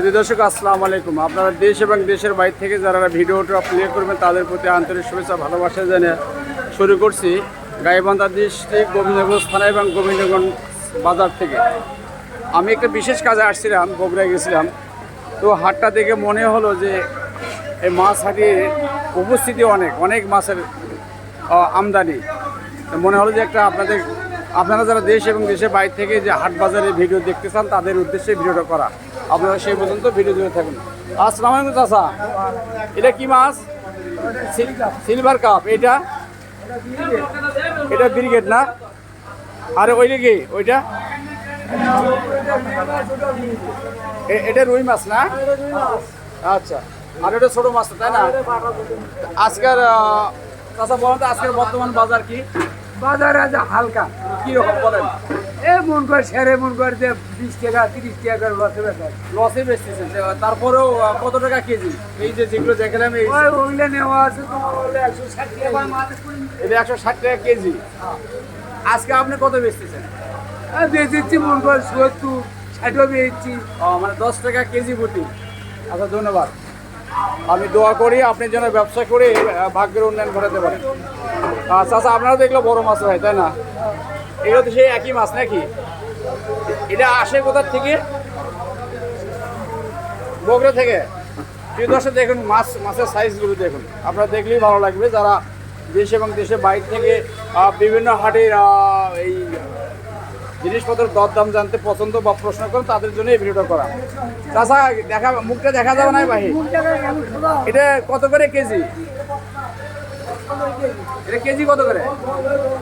প্রিয় দর্শক, আসসালামু আলাইকুম। আপনারা দেশ এবং দেশের বাইরে থেকে যারা ভিডিওটা প্লে করবেন, তাদের প্রতি আন্তরিক শুভেচ্ছা, ভালোবাসা জানিয়ে শুরু করছি গাইবান্ধা ডিস্ট্রিক্ট, গোবিন্দগঞ্জ থানা এবং গোবিন্দগঞ্জ বাজার থেকে। আমি একটা বিশেষ কাজে আসছিলাম, বগুড়ায় গেছিলাম। তো হাটটা দেখে মনে হলো যে এই মাছ হাটির উপস্থিতি অনেক অনেক মাছের আমদানি। মনে হলো যে একটা আপনাদের আপনারা যারা দেশ এবং দেশের বাইরে থেকে যে হাট বাজারে ভিডিও দেখতে চান, তাদের উদ্দেশ্যে ভিডিওটা করা। আপনারা সেই পর্যন্ত ভিডিও দিয়ে থাকুন। আসসালামু আলাইকুম চাচা। এটা কি মাছ? Silver cup. এটা এটা ব্রিগেড না? আর ওইটা কি? ওইটা? এটা রুই মাছ না? আচ্ছা। আর এটা ছোট মাছ, তাই না? আজকের চাচা বলেন তো আজকের বর্তমান বাজার কি? বাজার আছে হালকা কি রকম বলেন? এ মন করে সেরে মন করে যে বিশ টাকা তিরিশ টাকা করে লসে বেচার লসে বেচতেছেন যে- তারপরেও কত টাকা কেজি? এই যে যেগুলো দেখালাম এই ওই ওইলে নেওয়া আছে তোমার একশো ষাট টাকা। এটা একশো ষাট টাকা কেজি। আজকে আপনি কত বেচতেছেন? বেচেছি মন করে সত্তর ষাটও বেচছি। ও, মানে দশ টাকা কেজি প্রতি। আচ্ছা ধন্যবাদ। আমি দোয়া করি আপনি যেন ব্যবসা করে ভাগ্যের উন্নয়ন ঘটাতে পারেন। আচ্ছা আচ্ছা আপনারা দেখল বড় মাছ হয় তাই না? এগুলো তো সেই একই মাছ নাকি? এটা আসে কোথার থেকে? বগুড়া থেকে। প্রিয় দর্শক দেখুন মাছ মাছের সাইজগুলো দেখুন। আপনারা দেখলেই ভালো লাগবে যারা দেশ এবং দেশের বাইরে থেকে বিভিন্ন হাটের এই জিনিসপত্রের দর দাম জানতে পছন্দ বা প্রশ্ন করেন তাদের জন্য এই ভিডিওটা করা। চাষা দেখা মুখটা দেখা যাবে না ভাই? এটা কত করে কেজি? এটা কেজি কত করে?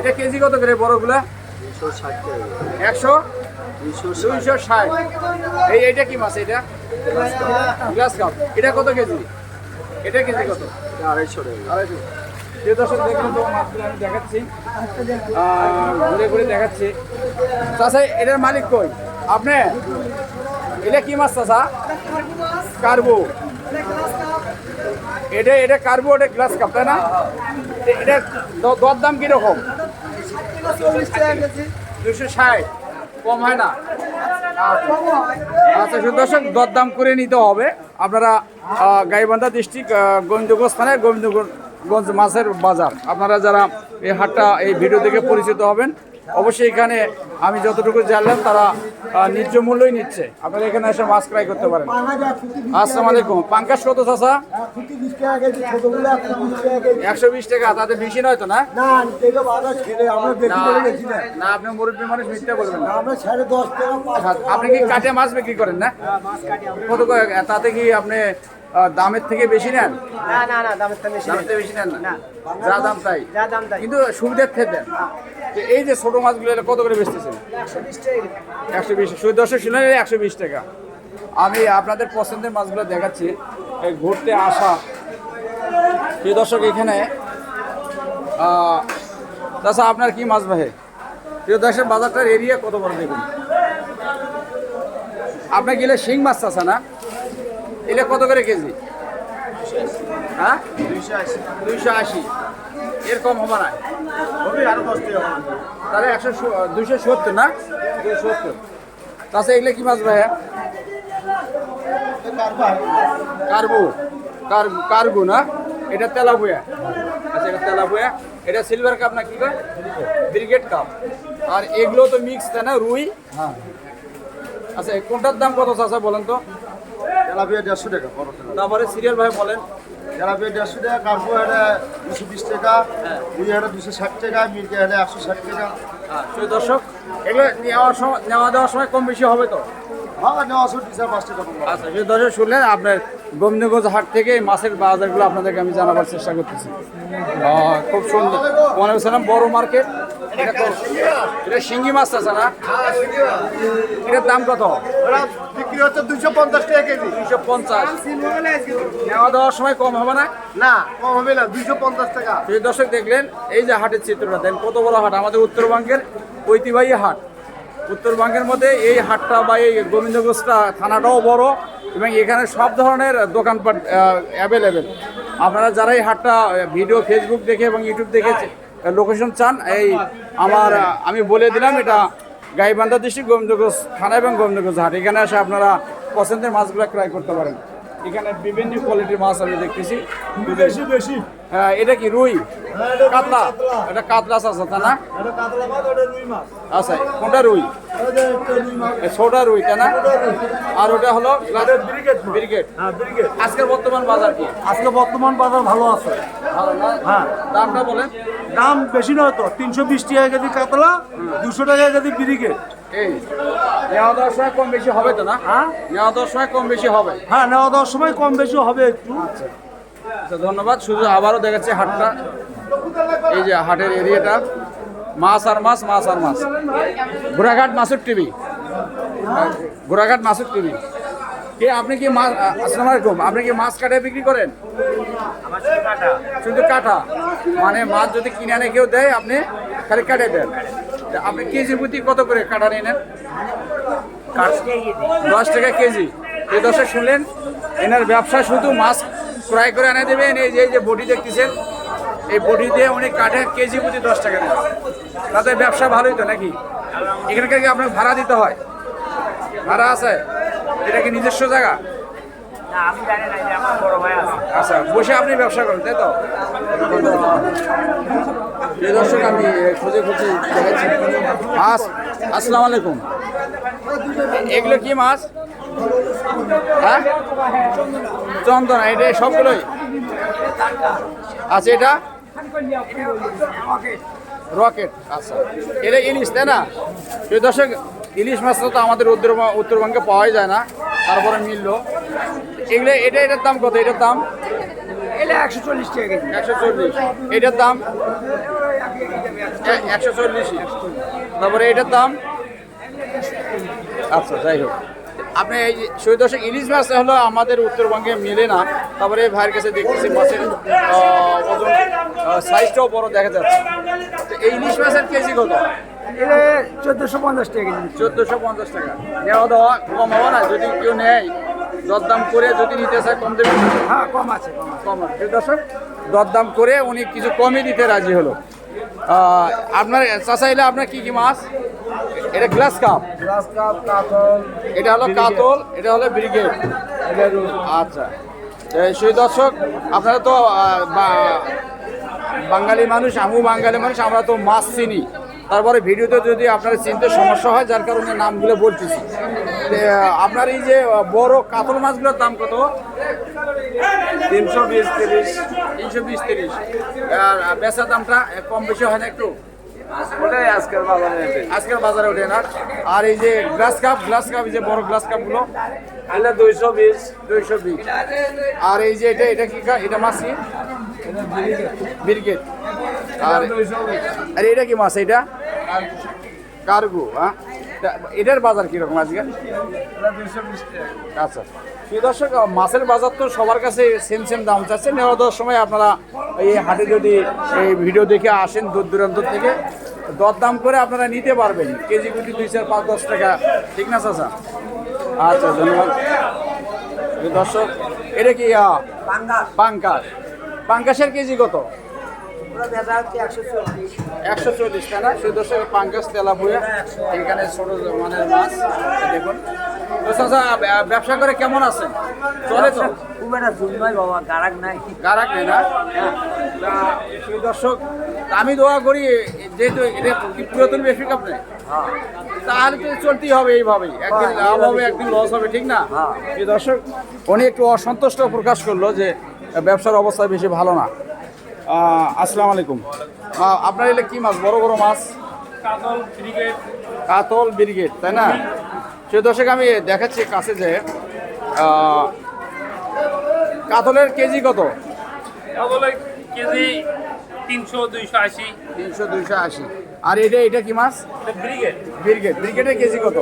এটা কেজি কত করে বড়গুলা? একশো? দুইশো ষাট। এই এইটা কি মাছ এটা গ্লাস কাপ। এটা কত কেজি? এটা কেজি কত? আড়াইশো। আড়াইশো আহ, ঘুরে ঘুরে দেখাচ্ছি। চাষা এটার মালিক কই? আপনি? এটা কি মাছ চাষা কার্বো। এটা এটা কার্বো এটা গ্লাস কাপ তাই না? এটা দ- দর দাম কীরকম? দুশো ষাট। কম হয় না? আচ্ছা আচ্ছা সুদর্শক দরদাম করে নিতে হবে। আপনারা গাইবান্ধা ডিস্ট্রিক্ট গোবিন্দগঞ্জ থানায় গোবিন্দগঞ্জ মাছের বাজার। আপনারা যারা এই হাটটা, এই ভিডিও দেখে পরিচিত হবেন অবশ্যই এখানে আমি যতটুকু জানলাম তারা ন্যায্য মূল্যই নিচ্ছে। আপনারা এখানে এসে মাছ ক্রয় করতে পারেন। আসসালামু আলাইকুম। পাঙ্কাশ কত চাষা একশো বিশ টাকা তাতে বেশি নয় তো না? না আপনি মুরব্বী মানুষ মিথ্যা বলবেন আপনি কি কাটে মাছ বিক্রি করেন না? কত তাতে কি আপনি দামের থেকে বেশি নেন? না না না দামের তো বেশি দামের থেকে বেশি নেন না? যা দাম তাই। যা দাম তাই। কিন্তু সুবিধার থেকে দেন। এই যে ছোট মাছগুলো এটা কত করে বেচতেছেন? একশো বিশ টাকা একশো বিশ। শুধু দর্শক শুনলেন একশো বিশ টাকা। আমি আপনাদের পছন্দের মাছগুলো দেখাচ্ছি। এই ঘুরতে আসা। প্রিয় দর্শক এখানে তাছাড়া আপনার কি মাছ ভাই? প্রিয় দর্শক বাজারটার এরিয়া কত বড় দেখুন। আপনার গেলে শিং মাছ চাষা না? এটা কত করে কেজি? হ্যাঁ? দুইশো আশি। এর কম হবে না তাহলে একশো দুইশো সত্তর না? দুইশো সত্তর। তাছাড়া এগুলো কি মাছ ভাইয়া কার্বু কার কার্বু না? এটা তেলাপুয়া। আচ্ছা এটা তেলাপুয়া। এটা সিলভার কাপ না কি ব্রিগেড কাপ। আর এগুলো তো মিক্স তাই না? রুই? আচ্ছা এই কোনটার দাম কত চাচা বলেন তো? তেলাপিয়া দেড়শো টাকা বড় তেলাপিয়া। তারপরে সিরিয়াল ভাই বলেন। তেলাপিয়া দেড়শো টাকা কার্পু এটা দুশো বিশ টাকা রুই এটা দুশো ষাট টাকা মির্গা হলে একশো ষাট টাকা। হ্যাঁ সেই দর্শক এগুলো নেওয়ার সময় নেওয়া দেওয়ার সময় কম বেশি হবে তো? হ্যাঁ নেওয়া আসো পাঁচ টাকা আচ্ছা সেই দর্শক শুনলেন আপনার গোবিন্দগঞ্জ হাট থেকে এই মাছের বাজারগুলো আপনাদেরকে আমি জানাবার চেষ্টা করতেছি। খুব সুন্দর। মনে হচ্ছিলাম বড় মার্কেট। এটা শিঙ্গি মাছ আছে না? এটার দাম কত? বিক্রি হচ্ছে দুশো পঞ্চাশ টাকা কেজি। দুইশো পঞ্চাশ। নেওয়া দেওয়ার সময় কম হবে না? না কম হবে না দুশো পঞ্চাশ টাকা। সেই দর্শক দেখলেন এই যে হাটের চিত্রটা দেন কত বড় হাট? আমাদের উত্তরবঙ্গের ঐতিহ্যবাহী হাট। উত্তরবঙ্গের মধ্যে এই হাটটা বা এই গোবিন্দগঞ্জটা থানাটাও বড় এবং এখানে সব ধরনের দোকানপাট অ্যাভেলেবেল আপনারা যারা এই হাটটা ভিডিও ফেসবুক দেখে এবং ইউটিউব দেখে লোকেশন চান এই আমার আমি বলে দিলাম এটা গাইবান্ধা ডিস্ট্রিক্ট গোবিন্দগঞ্জ থানা এবং গোবিন্দগঞ্জ হাট। এখানে এসে আপনারা পছন্দের মাছগুলো ক্রয় করতে পারেন। এখানে বিভিন্ন কোয়ালিটির মাছ আমি দেখতেছি। বেশি বেশি। হ্যাঁ এটা কি রুই? হ্যাঁ, এটা কাতলা। এটা কাতলা আছে তা না? আচ্ছা কোনটা রুই? ছোটা রুই তাই না? আর ওটা হলো হ্যাঁ ব্রিগেড। আজকের বর্তমান বাজার কি? আজকে বর্তমান বাজার ভালো আছে। ভালো না? হ্যাঁ। দামটা বলেন। দাম বেশি নয় তো তিনশো বিশ টাকা কেজি কাতলা দুশো টাকা কেজি ব্রিগেড এই নেওয়া দেওয়ার সময় কম বেশি হবে তো না? হ্যাঁ? নেওয়া দেওয়ার সময় কম বেশি হবে। হ্যাঁ নেওয়া দেওয়ার সময় কম বেশি হবে একটু। আচ্ছা ধন্যবাদ। শুধু আবারও দেখাচ্ছি হাটটা। এই যে হাটের এরিয়াটা। মাছ আর মাছ মাছ আর মাছ। ঘোড়াঘাট মাসুর টিভি। ঘোড়াঘাট মাসুর টিভি। কে, আপনি কি মাছ আসসালামু আলাইকুম। আপনি কি মাছ কাটে বিক্রি করেন? শুধু কাটা। মানে মাছ যদি কিনে আনে, কেউ দেয়, আপনি খালি কাটে দেন। আপনি কেজি প্রতি কত করে কাটা নিয়ে নেন দশ টাকা কেজি। এই দশে শুনলেন? এনার ব্যবসা শুধু মাছ ক্রয় করে এনে দেবেন এই যে বডি দেখতেছেন, এই বডি দিয়ে উনি কাঠে কেজি প্রতি দশ টাকা নেন তাতে ব্যবসা ভালোই তো নাকি? এখানকার কি আপনার ভাড়া দিতে হয়? ভাড়া আছে? এটা কি নিজস্ব জায়গা? আচ্ছা বসে আপনি ব্যবসা করেন তাই তো? এই দর্শক আমি খুঁজে খুঁজে দেখাচ্ছি। মাছ আসসালামু আলাইকুম। এগুলো কি মাছ? হ্যাঁ? চন্দনা এটা সবগুলোই? আচ্ছা এটা? রকেট আচ্ছা। এটা ইলিশ তাই না? দর্শক ইলিশ মাছটা তো আমাদের উত্তর উত্তরবঙ্গে পাওয়াই যায় না তারপরে মিললো। এগুলো এটা এটার দাম কত? এটার দাম? এটা একশো চল্লিশ টাকা কেজি। একশো চল্লিশ। এটার দাম? একশো চল্লিশই তারপরে এটার দাম? আচ্ছা যাই হোক। আপনি এই যে শহীদ দর্শক ইলিশ মাছ হলো আমাদের উত্তরবঙ্গে মেলে না। তারপরে ভাইয়ের কাছে দেখতেছি মাছের ওজন সাইজটাও বড় দেখা যাচ্ছে। তো এই ইলিশ মাছের কেজি কত? এটা চোদ্দোশো পঞ্চাশ টাকা কেজি চোদ্দোশো পঞ্চাশ টাকা। নেওয়া দেওয়া কম হবে না যদি কেউ নেয় দরদাম করে যদি নিতে চায় কম দেবে। হ্যাঁ কম আছে কম আছে। কম আছে। দর্শক দরদাম করে উনি কিছু কমই দিতে রাজি হলো। আপনার চাচাইলে আপনার কি কি মাছ? এটা গ্লাস কাপ। গ্লাস কাপ কাতল এটা হলো কাতল এটা হলো ব্রিগেড। আচ্ছা। সেই দর্শক আপনারা তো বাঙালি মানুষ আমু বাঙালি মানুষ আমরা তো মাছ চিনি। তারপরে ভিডিওতে যদি আপনার চিনতে সমস্যা হয় যার কারণে নামগুলো বলতেছি। আপনার এই যে বড় কাতল মাছগুলোর দাম কত? তিনশো বিশ তিরিশ। তিনশো বিশ তিরিশ। আর আহ, দামটা কম বেশি হয় না একটু? ওটাই আজকের বাজারে আজকের বাজারে ওঠে না। আর এই যে গ্লাস কাপ গ্লাস কাপ এই যে বড় গ্লাস কাপগুলো? এটা দুইশো বিশ। দুইশো বিশ। আর এই যে এটা এটা কি কা- এটা মাছ কি? ব্রিগেড আর আর এটা কি মাছ এটা? কার্গো হ্যাঁ? এটার বাজার কীরকম আজকে? আচ্ছা। প্রিয় দর্শক মাছের বাজার তো সবার কাছে সেম সেম দাম চাচ্ছে। নেওয়া দেওয়ার সময় আপনারা এই হাটে যদি এই ভিডিও দেখে আসেন দূর দূরান্ত থেকে দরদাম করে আপনারা নিতে পারবেন। কেজি প্রতি দুই চার পাঁচ দশ টাকা। ঠিক না চাচা? আচ্ছা ধন্যবাদ। প্রিয় দর্শক এটা কি পাঙ্কাশ পাঙ্কাশের কেজি কত? একশো চল্লিশ। টাকা দর্শক পাঙ্কাশ তেলা বইয়া এখানে ছোট মানের মাছ দেখুন। ব্যবসা করে কেমন আছেন? চলে তো? খুব একটা জুল নয় বাবা গারাক নাই। গারাক নেই না? দর্শক আমি দোয়া করি যেহেতু এটা পুরাতন বেশি আপনি? তাহলে তো চলতেই হবে এইভাবেই। একদিন লাভ হবে একদিন লস হবে ঠিক না? এই দর্শক উনি একটু অসন্তুষ্ট প্রকাশ করল যে ব্যবসার অবস্থা বেশি ভালো না। আসসালামু আলাইকুম। আপনার এলে কি মাছ? বড় বড় মাছ? কাতল ব্রিগেড। তাই না? সে দর্শক আমি দেখাচ্ছি কাছে যে কাতলের কেজি কত? কেজি তিনশো দুইশো আশি। তিনশো দুইশো আশি। আর এটা এটা কি মাছ? ব্রিগেড। ব্রিগেড ব্রিগেডের কেজি কত?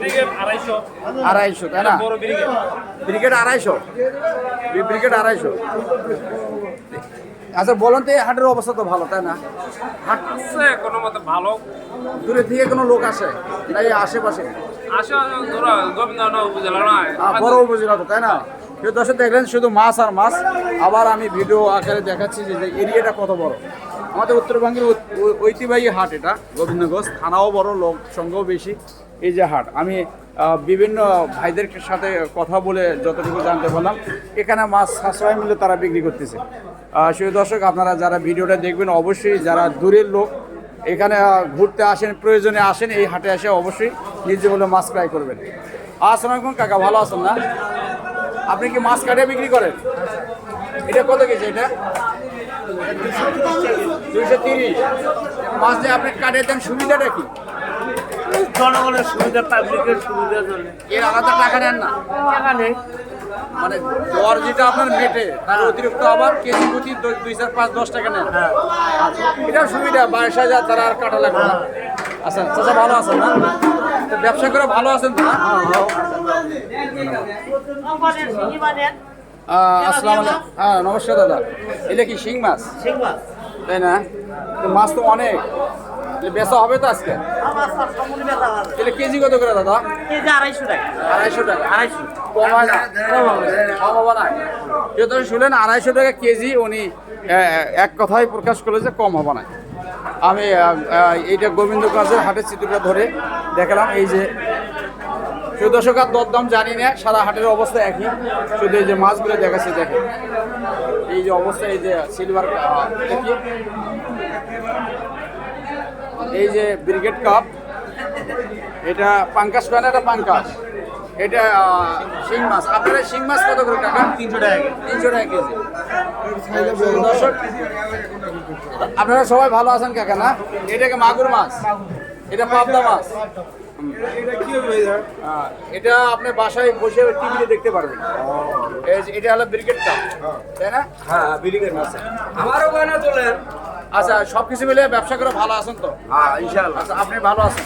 ব্রিগেড আড়াইশো। আড়াইশো তাই না? ব্রিগেড আড়াইশো। ব্রিগেড আড়াইশো। আচ্ছা বলুন তো এই হাটের অবস্থা তো ভালো তাই না? কোনো মতো ভালো। দূরে থেকে কোনো লোক আসে? এই আশেপাশে? বড় উপজেলা তো তাই না? কেউ দর্শক দেখলেন শুধু মাছ আর মাছ। আবার আমি ভিডিও আকারে দেখাচ্ছি যে এরিয়াটা কত বড়। আমাদের উত্তরবঙ্গের ঐতিহ্যবাহী হাট এটা গোবিন্দগঞ্জ। থানাও বড় লোক সংখ্যাও বেশি। এই যে হাট আমি বিভিন্ন ভাইদের সাথে কথা বলে যতটুকু জানতে পারলাম এখানে মাছ সাশ্রয় মূল্যে তারা বিক্রি করতেছে। সেই দর্শক, আপনারা যারা ভিডিওটা দেখবেন, অবশ্যই যারা দূরের লোক, এখানে ঘুরতে আসেন, প্রয়োজনে আসেন, এই হাটে এসে অবশ্যই নিজে হলে মাছ ক্রয় করবেন। আসসালামু আলাইকুম, কাকা, ভালো আছেন না? আপনি কি মাছ কাটিয়ে বিক্রি করেন? এটা কত কেজি এটা? দুইশো তিরিশ। মাছ যে আপনি কাটিয়ে দেন, সুবিধাটা কি? জনগণের সুবিধা পাবলিকের সুবিধার জন্য। এর আলাদা টাকা নেন না। টাকা নেই। মানে দর যেটা আপনার মেটে তার অতিরিক্ত আবার কেজি প্রতি দুই চার পাঁচ দশ টাকা নেন। আচ্ছা, এটার সুবিধা বাইশ হাজার তারা আর কাটা লাগবে না। আচ্ছা চাচা ভালো আছেন না? তো ব্যবসা করে ভালো আছেন তো আসসালামু আলাইকুম। হ্যাঁ নমস্কার দাদা। এটা কি শিং মাছ। তাই না? মাছ তো অনেক। বেচা হবে তো আজকে? তাহলে কেজি কত করে দাদা? আড়াইশো টাকা। আড়াইশো টাকা। আড়াইশো। কম হয় না? কম হবে। না? যেহেতু শুনলেন আড়াইশো টাকা কেজি উনি এক কথাই প্রকাশ করল যে কম হবে না। আমি এইটা গোবিন্দগঞ্জের হাটের চিত্রটা ধরে দেখালাম। এই যে দর্শক আর দরদাম জানি না সারা হাটের অবস্থা একই। শুধু এই যে মাছগুলো দেখাচ্ছে দেখেন। এই যে অবস্থা এই যে সিলভার দেখি। এই যে ব্রিগেড কাপ এটা পাঙ্কাশ কয় না এটা পাঙ্কাশ? এটা শিং মাছ। আপনারা শিং মাছ কত করে টাকা? তিনশো টাকা তিনশো টাকা কেজি। দর্শক আপনারা সবাই ভালো আছেন কাকা না? এটাকে মাগুর মাছ। এটা পাবদা মাছ। আহ, এটা আপনি বাসায় বসে টিভিতে দেখতে পারবেন। এটা হলো ব্রিগেড কাপ তাই না? হ্যাঁ ব্রিগেড মাছ আমারও গয়না তোলেন আচ্ছা সবকিছু মিলে ব্যবসা করে ভালো আছেন তো? হ্যাঁ ইনশাল্লাহ আচ্ছা আপনি ভালো আছেন?